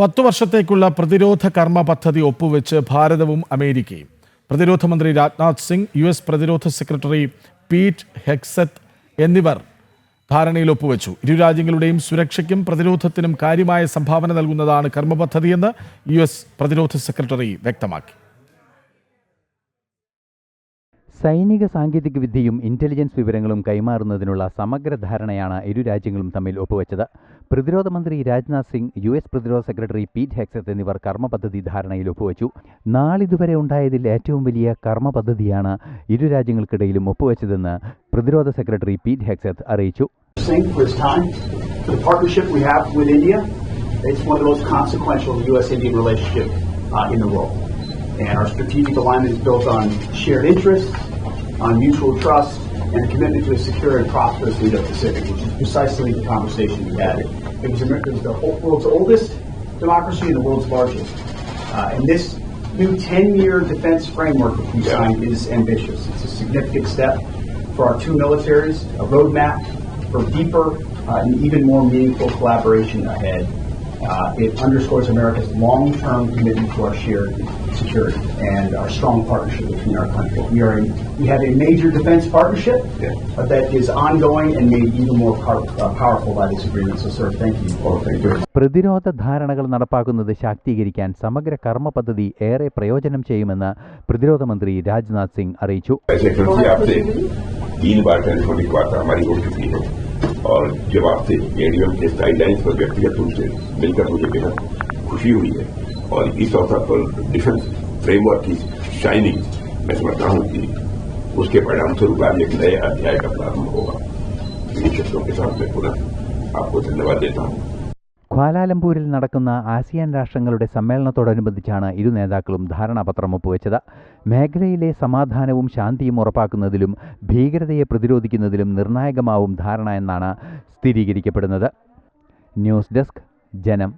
പത്തു വർഷത്തേക്കുള്ള പ്രതിരോധ കർമ്മ പദ്ധതി ഒപ്പുവെച്ച് ഭാരതവും അമേരിക്കയും. പ്രതിരോധ മന്ത്രി രാജ്നാഥ് സിംഗ് യു എസ് പ്രതിരോധ സെക്രട്ടറി പീറ്റ് ഹെക്സത്ത് എന്നിവർ ധാരണയിൽ ഒപ്പുവെച്ചു. ഇരു രാജ്യങ്ങളുടെയും സുരക്ഷയ്ക്കും പ്രതിരോധത്തിനും കാര്യമായ സംഭാവന നൽകുന്നതാണ് കർമ്മ പദ്ധതിയെന്ന് യു എസ് പ്രതിരോധ സെക്രട്ടറി വ്യക്തമാക്കി. സൈനിക സാങ്കേതിക വിദ്യയും ഇന്റലിജൻസ് വിവരങ്ങളും കൈമാറുന്നതിനുള്ള സമഗ്ര ധാരണയാണ് ഇരു രാജ്യങ്ങളും തമ്മിൽ ഒപ്പുവെച്ചത്. പ്രതിരോധ മന്ത്രി രാജ്നാഥ് സിംഗ് യു എസ് പ്രതിരോധ സെക്രട്ടറി പീറ്റ് ഹെക്സത്ത് എന്നിവർ കർമ്മപദ്ധതി ധാരണയിൽ ഒപ്പുവെച്ചു. നാളിതുവരെ ഉണ്ടായതിൽ ഏറ്റവും വലിയ കർമ്മപദ്ധതിയാണ് ഇരു രാജ്യങ്ങൾക്കിടയിലും ഒപ്പുവെച്ചതെന്ന് പ്രതിരോധ സെക്രട്ടറി പീറ്റ് ഹെക്സത്ത് അറിയിച്ചു. Uh. And our strategic alignment is built on shared interests, on mutual trust, and a commitment to a secure and prosperous Indo-Pacific, which is precisely the conversation we had. It was, Amer- it was the whole world's oldest democracy and the world's largest. Uh, and this new 10-year defense framework that we signed is ambitious. It's a significant step for our two militaries, a roadmap for deeper uh, and even more meaningful collaboration ahead. Uh, it underscores America's long-term commitment to our shared security and our strong partnership between our countries. We are in, we have a major defense partnership uh, that is ongoing and made even more pow- uh, powerful by this agreement. So, sir, thank you. Oh, thank you. പ്രതിരോധ ധാരണകൾ നടപ്പാക്കുന്നത് ശാക്തീകരിക്കാൻ സമഗ്ര കർമ്മ പദ്ധതി ഏറെ പ്രയോജനം ചെയ്യുമെന്ന് പ്രതിരോധ മന്ത്രി രാജ്നാഥ് സിംഗ് അറിയിച്ചു और जब आपसे एडीएम के गाइडलाइंस पर व्यक्तिगत रूप से मिलकर मुझे बेहद खुशी हुई है और इस अवसर पर डिफेंस फ्रेमवर्क की शाइनिंग मैं समझता हूँ कि उसके परिणाम स्वरूप आज एक नए अध्याय का प्रारंभ होगा। इन शब्दों के साथ मैं पुनः आपको धन्यवाद देता हूँ। ക്വാലാലംപൂരിൽ നടക്കുന്ന ആസിയാൻ രാഷ്ട്രങ്ങളുടെ സമ്മേളനത്തോടനുബന്ധിച്ചാണ് ഇരു നേതാക്കളും ധാരണാപത്രം ഒപ്പുവെച്ചത്. മേഖലയിലെ സമാധാനവും ശാന്തിയും ഉറപ്പാക്കുന്നതിലും ഭീകരതയെ പ്രതിരോധിക്കുന്നതിലും നിർണായകമാവും ധാരണ എന്നാണ് സ്ഥിരീകരിക്കപ്പെടുന്നത്. ന്യൂസ് ഡെസ്ക് ജനം.